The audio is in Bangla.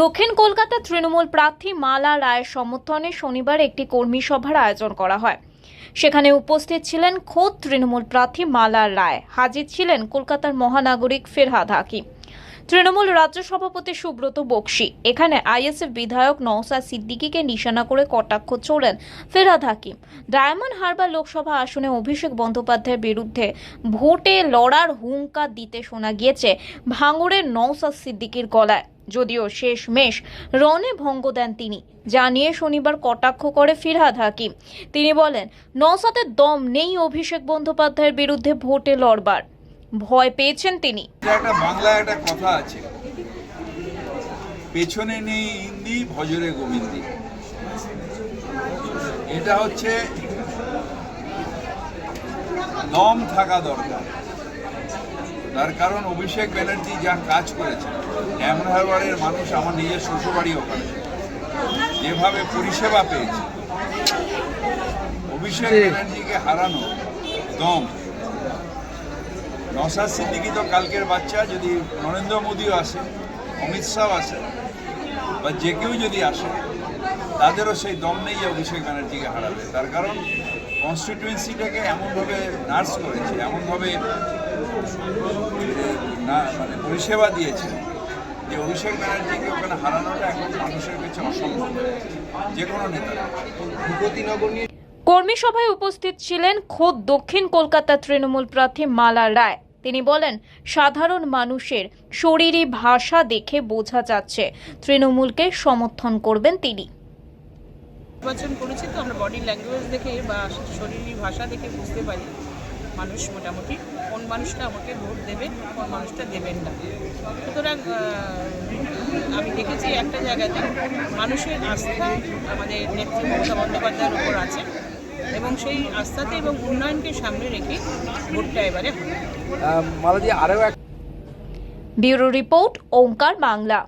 দক্ষিণ কলকাতা তৃণমূল প্রার্থী মালা রায়ের সমর্থনে শনিবার একটি কর্মী সভার আয়োজন করা হয়। সেখানে উপস্থিত ছিলেন খোদ তৃণমূল প্রার্থী মালা রায়। হাজির ছিলেন কলকাতার মহানাগরিক ফেরহাদ হাকিম তৃণমূল রাজ্য সভাপতি সুব্রত বক্সি। এখানে আইএসএফ বিধায়ক নওসা সিদ্দিকীকে নিশানা করে কটাক্ষ চড়েন ফেরহাদ হাকিম ডায়মন্ড হারবার লোকসভা আসনে অভিষেক বন্দ্যোপাধ্যায়ের বিরুদ্ধে ভোটে লড়ার হুঙ্কার দিতে শোনা গিয়েছে ভাঙড়ের নওসা সিদ্দিকীর গলায়। যদিও শেষ মেশ রনে ভঙ্গ দেন তিনি যা নিয়ে শনিবার কটাক্ষ করে ফিরহাদ হাকিম। তিনি বলেন নওসাদের দম নেই অভিষেক বন্দ্যোপাধ্যায়ের বিরুদ্ধে ভোটে লড়বার। ভয় পেয়েছেন তিনি। একটা বাংলায় একটা কথা আছে। পেছনে নেই ইন্দি, ভজরে গোবিন্দি। এটা হচ্ছে দম থাকা দরকার। তার কারণ অভিষেক ব্যানার্জি যা কাজ করেছে। এমন হারবারের মানুষ আমার নিজের শ্বশুরবাড়ি ওখানে। যেভাবে পরিষেবা পেয়েছে। অভিষেক ব্যানার্জিকে হারানো দম। নসাদ সিদ্দিকি তো কালকের বাচ্চা যদি নরেন্দ্র মোদীও আসে অমিত শাহ আসে বা যে কেউ যদি আসে তাদেরও সেই দম নেই যে অভিষেক ব্যানার্জিকে হারাবে। তার কারণ কনস্টিটিউয়েন্সিটাকে এমনভাবে নার্স করেছে এমনভাবে না মানে পরিষেবা দিয়েছে। যে অভিষেক ব্যানার্জিকে ওখানে হারানোটা এখন মানুষের কাছে অসম্ভব যে কোনো নেতার। কর্মী সভায় উপস্থিত ছিলেন খোদ দক্ষিণ কলকাতা তৃণমূল প্রার্থী মালা রায়। তিনি বলেন সাধারণ মানুষের শরীরী ভাষা দেখে বোঝা যাচ্ছে তৃণমূলকে সমর্থন করবেন তিনি। নির্বাচন করেছি তো আমরা বডি ল্যাঙ্গুয়েজ দেখে বা শরীরী ভাষা দেখে বুঝতে পারি। মানুষ মোটামুটি কোন মানুষটা আমাকে ভোট দেবে কোন মানুষটা দেবেন না। সুতরাং আমি দেখেছি একটা জায়গাতে মানুষের আস্থা আমাদের নেত্রী মমতা বন্দ্যোপাধ্যায়ের উপর আছে এবং সেই আস্থাতে এবং উন্নয়নকে সামনে রেখে ভোটটা এবারে মালাদি আরও এক ব্যুরো রিপোর্ট ওঙ্কার বাংলা।